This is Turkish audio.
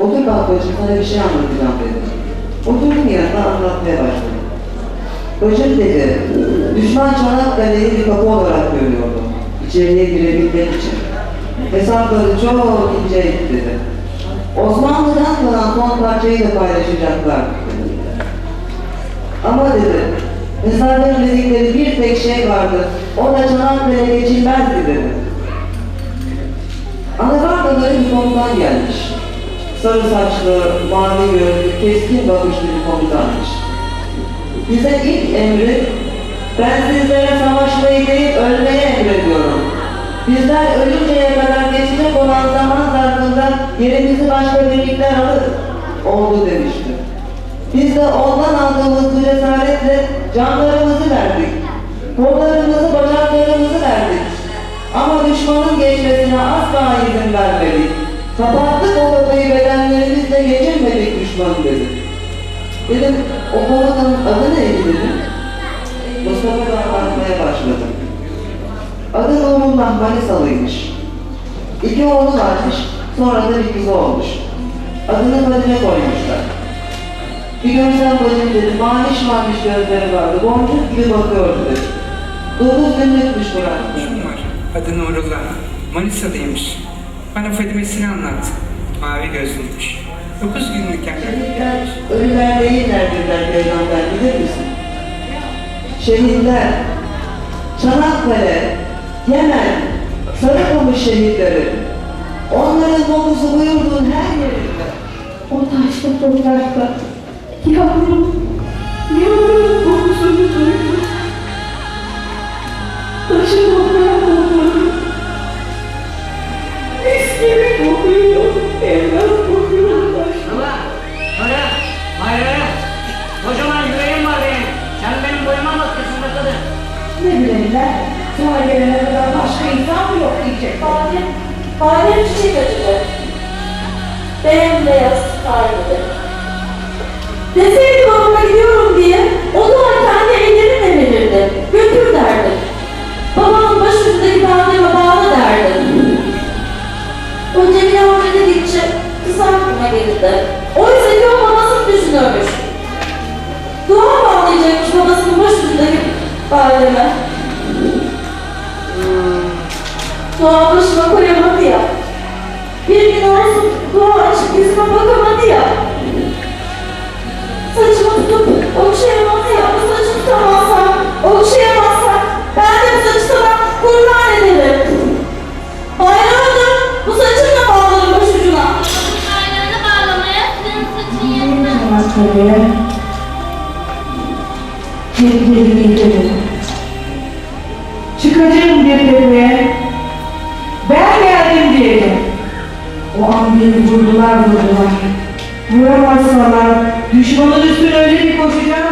Otur bacım sana bir şey anlatacağım dedi. Oturdum yanına anlatmaya başladım. Bacım dedi, düşman Çanakkale'yi bir kapı olarak görüyordu. İçeriye girebilmek için. Hesapları çok inceydi dedi. Osmanlı'dan kalan son parçayı da paylaşacaklar dedi. Ama dedi, hesapların dedikleri bir tek şey vardı. O da Çanakkale geçilmezdi dedi. Anavardaları bir komutan gelmiş. Sarı saçlı, mavi gözlü, keskin bakışlı bir komutanmış. Bize ilk emri, ben sizlere savaşmayı değil ölmeye emrediyorum. Bizler ölünceye kadar geçecek olan zaman zarfında yerimizi başka birlikler alır. Oldu demişti. Biz de ondan aldığımız bu cesaretle canlarımızı verdik. Kollarımızı, bacaklarımızı verdik. Ama düşmanın geçmesine asla izin vermedik. Kapıyı geçirmedik düşman dedi. Dedim, o komutanın adı neydi dedim. Mustafa da anlatmaya başladı. Adı Nurullah Manisalıymış. İki oğlu varmış, sonra da bir kızı olmuş. Adını Fadime koymuşlar. Bir görsem bacım dedi, maviş maviş gözleri vardı, boncuk gibi bakıyordu dedi. Dokuz günlükmüş var. Adı Nurullah. Manisa'daymış. Bana Fadime'sini anlattı. Mavi gözlüymüş. Dokuz günlükken Şehitler ölüler değillerdir der peygamber bilir misin? Şehitler, Çanakkale, Yemen, Sarıkamış şehitleri, onların kokusu buyurduğun her yerinde. O taşta toprakta yavrum Ne bileyler, sonra gelene kadar başka insan mı yok diyecek. Badem, badem çiçek açacak. Bembeyaz sargılı. Deseydi babama gidiyorum diye, o zaman kendi ellerimle verirdi. Götür derdim. Babamın başucundaki bağlama bağla derdim. O Cemile Hoca dedikçe kız aklıma gelirdi. Oysa ki o babasını düşünüyormuş. Dua bağlayacakmış babasının başucundaki bağlama. Dua başıma koyamadı ya. Bir gün olsun dua açıp yüzüme bakamadı ya. Saçımı tutup okşayamadı ya. Bu saçı tutamazsam, okşayamazsam ben de bu saçı sana kurban ederim. Bayramdır bu saçımla bağlarım başucuna. Aylarını bağlamaya sizin saçın yetmez. Çanakkale'ye geri gidelim. O an beni vurdular vurdular. Vuramazsalar düşmanın üstüne öyle bir koşacağım